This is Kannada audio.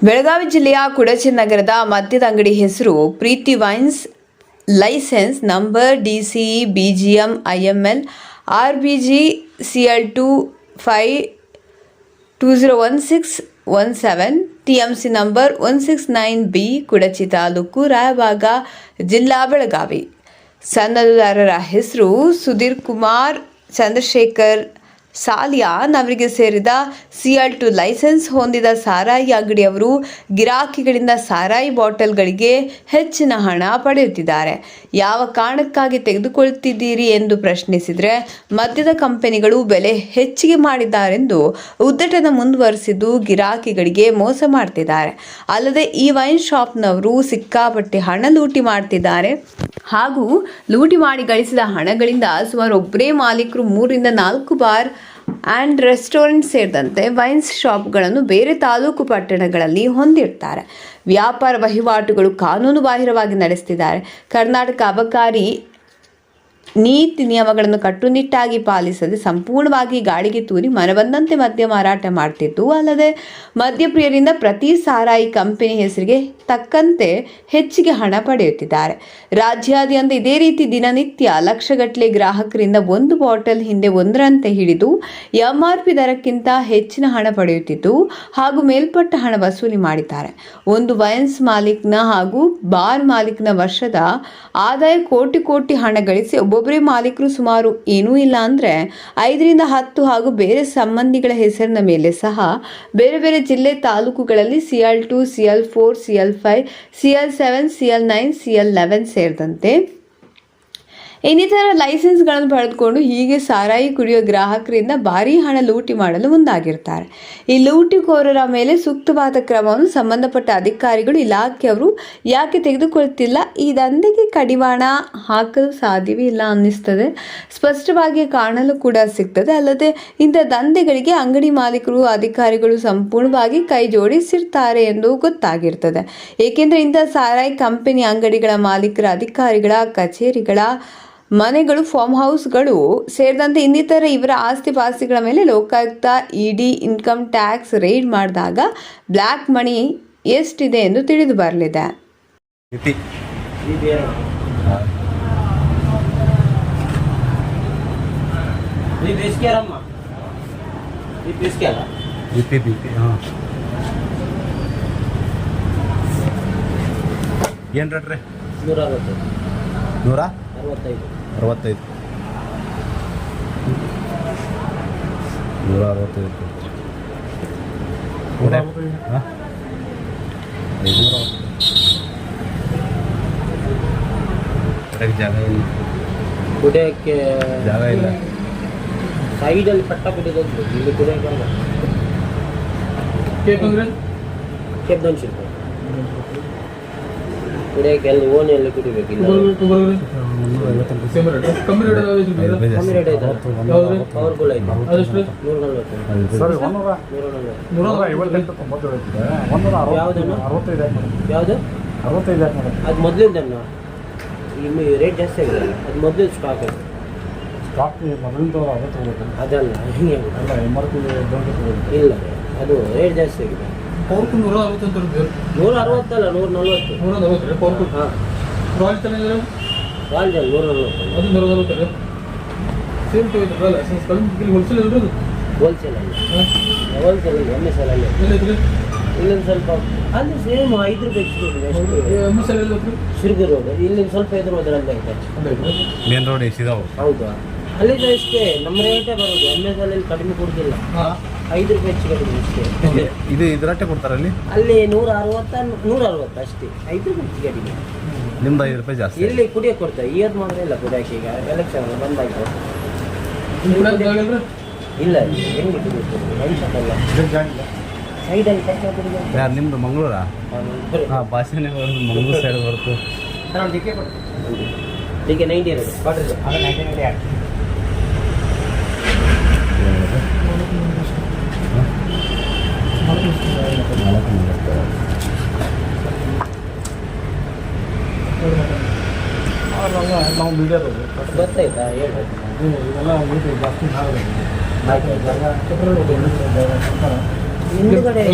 ಬೆಳಗಾವಿ ಜಿಲ್ಲೆಯ ಕುಡಚಿ ನಗರದ ಮದ್ಯದ ಅಂಗಡಿ ಹೆಸರು Preethi wines licence number D C B G M I M L R B G C L two five two zero one six one seven T M C number one six nine B Kudachi taluk Raybag ಜಿಲ್ಲಾ ಬೆಳಗಾವಿ. ಸನ್ನದುದಾರರ ಹೆಸರು ಸುಧೀರ್ ಕುಮಾರ್ ಚಂದ್ರಶೇಖರ್ ಸಾಲಿಯಾನ್ ಅವರಿಗೆ ಸೇರಿದ ಸಿಎಲ್ ಟು ಲೈಸೆನ್ಸ್ ಹೊಂದಿದ ಸಾರಾಯಿ ಅಂಗಡಿಯವರು ಗಿರಾಕಿಗಳಿಂದ ಸಾರಾಯಿ ಬಾಟಲ್ಗಳಿಗೆ ಹೆಚ್ಚಿನ ಹಣ ಪಡೆಯುತ್ತಿದ್ದಾರೆ. ಯಾವ ಕಾರಣಕ್ಕಾಗಿ ತೆಗೆದುಕೊಳ್ಳುತ್ತಿದ್ದೀರಿ ಎಂದು ಪ್ರಶ್ನಿಸಿದರೆ, ಮದ್ಯದ ಕಂಪನಿಗಳು ಬೆಲೆ ಹೆಚ್ಚಿಗೆ ಮಾಡಿದ್ದಾರೆಂದು ಉದ್ದಟನ ಮುಂದುವರೆಸಿದ್ದು ಗಿರಾಕಿಗಳಿಗೆ ಮೋಸ ಮಾಡ್ತಿದ್ದಾರೆ. ಅಲ್ಲದೆ ಈ ವೈನ್ ಶಾಪ್ನವರು ಸಿಕ್ಕಾಪಟ್ಟೆ ಹಣ ಲೂಟಿ ಮಾಡ್ತಿದ್ದಾರೆ. ಹಾಗೂ ಲೂಟಿ ಮಾಡಿ ಗಳಿಸಿದ ಹಣಗಳಿಂದ ಸುಮಾರು ಒಬ್ಬರೇ ಮಾಲೀಕರು ಮೂರರಿಂದ ನಾಲ್ಕು ಬಾರ್ ಆ್ಯಂಡ್ ರೆಸ್ಟೋರೆಂಟ್ ಸೇರಿದಂತೆ ವೈನ್ಸ್ ಶಾಪ್ಗಳನ್ನು ಬೇರೆ ತಾಲೂಕು ಪಟ್ಟಣಗಳಲ್ಲಿ ಹೊಂದಿರ್ತಾರೆ ವ್ಯಾಪಾರ ವಹಿವಾಟುಗಳು ಕಾನೂನು ಬಾಹಿರವಾಗಿ ನಡೆಸ್ತಿದ್ದಾರೆ ಕರ್ನಾಟಕ ಅಬಕಾರಿ ನೀತಿ ನಿಯಮಗಳನ್ನು ಕಟ್ಟುನಿಟ್ಟಾಗಿ ಪಾಲಿಸದೆ ಸಂಪೂರ್ಣವಾಗಿ ಗಾಳಿಗೆ ತೂರಿ ಮನಬಂದಂತೆ ಮದ್ಯ ಮಾರಾಟ ಮಾಡ್ತಿತ್ತು ಅಲ್ಲದೆ ಮದ್ಯಪ್ರಿಯರಿಂದ ಪ್ರತಿ ಸಾರಾಯಿ ಕಂಪನಿ ಹೆಸರಿಗೆ ತಕ್ಕಂತೆ ಹೆಚ್ಚಿಗೆ ಹಣ ಪಡೆಯುತ್ತಿದ್ದಾರೆ. ರಾಜ್ಯಾದ್ಯಂತ ಇದೇ ರೀತಿ ದಿನನಿತ್ಯ ಲಕ್ಷಗಟ್ಟಲೆ ಗ್ರಾಹಕರಿಂದ ಒಂದು ಬಾಟಲ್ ಹಿಂದೆ ಒಂದರಂತೆ ಹಿಡಿದು ಎಂಆರ್ಪಿ ದರಕ್ಕಿಂತ ಹೆಚ್ಚಿನ ಹಣ ಪಡೆಯುತ್ತಿದ್ದು ಹಾಗೂ ಮೇಲ್ಪಟ್ಟ ಹಣ ವಸೂಲಿ ಮಾಡಿದ್ದಾರೆ. ಒಂದು ವಯನ್ಸ್ ಮಾಲೀಕ್ನ ಹಾಗೂ ಬಾರ್ ಮಾಲೀಕ್ನ ವರ್ಷದ ಆದಾಯ ಕೋಟಿ ಕೋಟಿ ಹಣ ಗಳಿಸಿ ಒಬ್ಬೊಬ್ಬರೇ ಮಾಲೀಕರು ಸುಮಾರು ಏನೂ ಇಲ್ಲ ಅಂದರೆ ಐದರಿಂದ ಹತ್ತು ಹಾಗೂ ಬೇರೆ ಸಂಬಂಧಿಗಳ ಹೆಸರಿನ ಮೇಲೆ ಸಹ ಬೇರೆ ಬೇರೆ ಜಿಲ್ಲೆ ತಾಲೂಕುಗಳಲ್ಲಿ C L two, C L four, C L five, C L seven, C L nine, C L eleven ಸೇರಿದಂತೆ ಇನ್ನಿತರ ಲೈಸೆನ್ಸ್ಗಳನ್ನು ಪಡೆದುಕೊಂಡು ಹೀಗೆ ಸಾರಾಯಿ ಕುಡಿಯೋ ಗ್ರಾಹಕರಿಂದ ಭಾರೀ ಹಣ ಲೂಟಿ ಮಾಡಲು ಮುಂದಾಗಿರ್ತಾರೆ. ಈ ಲೂಟಿಕೋರರ ಮೇಲೆ ಸೂಕ್ತವಾದ ಕ್ರಮವನ್ನು ಸಂಬಂಧಪಟ್ಟ ಅಧಿಕಾರಿಗಳು, ಇಲಾಖೆಯವರು ಯಾಕೆ ತೆಗೆದುಕೊಳ್ತಿಲ್ಲ? ಈ ದಂಧೆಗೆ ಕಡಿವಾಣ ಹಾಕಲು ಸಾಧ್ಯವೇ ಇಲ್ಲ ಅನ್ನಿಸ್ತದೆ. ಸ್ಪಷ್ಟವಾಗಿ ಕಾಣಲು ಕೂಡ ಸಿಗ್ತದೆ. ಅಲ್ಲದೆ, ಇಂಥ ದಂಧೆಗಳಿಗೆ ಅಂಗಡಿ ಮಾಲೀಕರು, ಅಧಿಕಾರಿಗಳು ಸಂಪೂರ್ಣವಾಗಿ ಕೈ ಜೋಡಿಸಿರ್ತಾರೆ ಎಂದು ಗೊತ್ತಾಗಿರ್ತದೆ. ಏಕೆಂದರೆ ಇಂಥ ಸಾರಾಯಿ ಕಂಪನಿ ಅಂಗಡಿಗಳ ಮಾಲೀಕರ, ಅಧಿಕಾರಿಗಳ, ಕಚೇರಿಗಳ ಮನೆಗಳು ಫಾರ್ಮ್ ಹೌಸ್ಗಳು ಸೇರಿದಂತೆ ಇನ್ನಿತರ ಇವರ ಆಸ್ತಿ ಪಾಸ್ತಿಗಳ ಮೇಲೆ Lokayukta ED income tax raid ಮಾಡಿದಾಗ ಬ್ಲ್ಯಾಕ್ ಮನಿ ಎಷ್ಟಿದೆ ಎಂದು ತಿಳಿದು ಬರಲಿದೆ. ಏನು ನೂರ? ಅರವತ್ತೈದು. ಅರವತ್ತೈದು. ನೂರ ಅರವತ್ತೈದು. ಹಾಂ? ಐನೂರ ಜಾಗ ಇಲ್ಲ. ಕುಡಿಯೋಕ್ಕೆ ಜಾಗ ಇಲ್ಲ. ಸೈಡಲ್ಲಿ ಪಟ್ಟ ಕುಡಿಯೋದು ಇಲ್ಲಿ ಕುಡಿಯೋಕ್ಕಲ್ಲ ಕೇಪ್ ದೊಂದು ರೂಪಾಯಿ ಕುಡಿಯೋಕ್ಕೆ ಅಲ್ಲಿ ಓಣಿಯಲ್ಲಿ ಕುಡಿಬೇಕು. ಇಲ್ಲ. ಮುನ್ನೂರ ಐವತ್ತು ರೇಟ್ ಅದು ಬೇಜಾರ್. ಕಮ್ಮಿ ರೇಟ್ ಐತಾ? ಅವತ್ತು ಒಂದೂರ ಐತೆ. ಅದೆಷ್ಟು? ನೂರ ನಲ್ವತ್ತು ಅದು ಸರಿ. ಒಂದೂರ ನೂರ ಐವತ್ತೆಂಟು ತೊಂಬತ್ತು ಹೇಳ್ತಿದ್ದೆ. ಒಂದೂರ? ಅರವತ್ತೈದು ಮಾಡೋದು ಯಾವುದು? ಅರವತ್ತೈದು ಅದು ಮೊದಲಿಂದನ್ನು ಇನ್ನು ರೇಟ್ ಜಾಸ್ತಿ ಆಗಿದೆ. ಅದು ಮೊದಲು ಸ್ಟಾಕ್ ಇದೆ ಸ್ಟಾಕ್ ಮೊದಲಿಂದ ಅದಲ್ಲ ಹಿಂಗೆ ಅಲ್ಲ ಎಂ ಆರ್ ಪಿ ಇಲ್ಲ ಅದು ರೇಟ್ ಜಾಸ್ತಿ ಆಗಿದೆ. ಪವರ್ಫುಲ್ ನೂರ ಅರವತ್ತು ಅಂತ ಇರುತ್ತೆ. ನೂರ ಅರವತ್ತಲ್ಲ ನೂರ ನಲ್ವತ್ತು ನೂರ ನಲವತ್ತು ರೀ ಪವರ್ಫುಲ್. ಹಾಂ. ರಾಯಲ್ ಚೆನ್ನಾಗಿದೆ ವಾಲ್ಜಲ್ ನೂರ ನಲ್ವತ್ತು ಅದು ನೂರ ನಲವತ್ತು ರೀ ಸೇಮ್ ತಗೋಯ್ತಲ್ಲ ಲೈಸೆನ್ಸ್ ಇಲ್ಲಿ ಹೋಲ್ಸೇಲ್ ಇಲ್ರಿ ಅದು? ಹೋಲ್ಸೇಲ್ ಅಲ್ಲಿ. ಹಾಂ? ಹೋಲ್ಸೇಲ್ ಅಲ್ಲಿ ಎಂ ಎಸ್ ಎಲ್ ಅಲ್ಲಿ. ಎಲ್ಲೈತ್ರಿ ಇಲ್ಲಿಂದ ಸ್ವಲ್ಪ ಅಲ್ಲಿ ಸೇಮ್ ಐದು ರೂಪಾಯಿ ಎಂ ಎಸ್ ಎಲ್ ರೋಡ್ ಇಲ್ಲಿಂದ ಸ್ವಲ್ಪ ಎದುರು ಹೋದ್ರೆ ಅಲ್ಲೇ ಐತೆ. ಮೇನ್ ರೋಡ್ ಎಷ್ಟಿದಾವೆ ಹೌದಾ. ಅಲ್ಲಿ ಇಷ್ಟೇ ನಮ್ಮ ರೇಟೇ ಬರೋದು. ಎಂ ಎಸ್ ಅಲ್ಲಿ ಕಡಿಮೆ ಕೊಡ್ತಿಲ್ಲ ಐದು ರೂಪಾಯಿ ಹೆಚ್ಚು ಕಡಿಮೆ ಇಷ್ಟೇ ಇದು ಇದರಟ್ಟೆ ಕೊಡ್ತಾರೆ ಅಲ್ಲಿ? ಅಲ್ಲಿ ನೂರ ಅರವತ್ತ ನೂರ ಅರವತ್ತು ಅಷ್ಟೇ. ಐದು ರೂಪಾಯಿ ಹೆಚ್ಚು ಕಡಿಮೆ. ನಿಮ್ದು ಐದು ರೂಪಾಯಿ ಜಾಸ್ತಿ ಇಲ್ಲಿ ಕುಡಿಯೋಕೆ ಕೊಡ್ತಾರೆ ಇವತ್ತು ಮಾತ್ರ ಇಲ್ಲ ಕುಡಿಯೋಕೆ ಈಗ ಎಲೆಕ್ಷನ್ ಬಂದಾಯ್ತು. ಇಲ್ಲ ಹೆಂಗೆ ಜಾಗ ಇಲ್ಲ. ಸೈಡಲ್ಲಿ ಕಷ್ಟ ಕುಡಿಯೋದು. ಯಾರು ನಿಮ್ದು ಮಂಗಳೂರಾ? ಹಾಂ ಭಾಷೆನೇ ಬರೋದು ಮಂಗಳೂರು ಸೈಡ್ ಬರುತ್ತೆ ಈಗ ನೈಂಟಿ ಇರೋದು ನಾವು ಮೀಡಿಯಾದವರು ಗೊತ್ತಾಯ್ತಾ? ಹೇಳಿ ಇವೆಲ್ಲ ಮೀಡಿಯಾ ಜಾಸ್ತಿ ಕೊಡ್ತಾರೆ. ಹಿಂದ್ಗಡೆ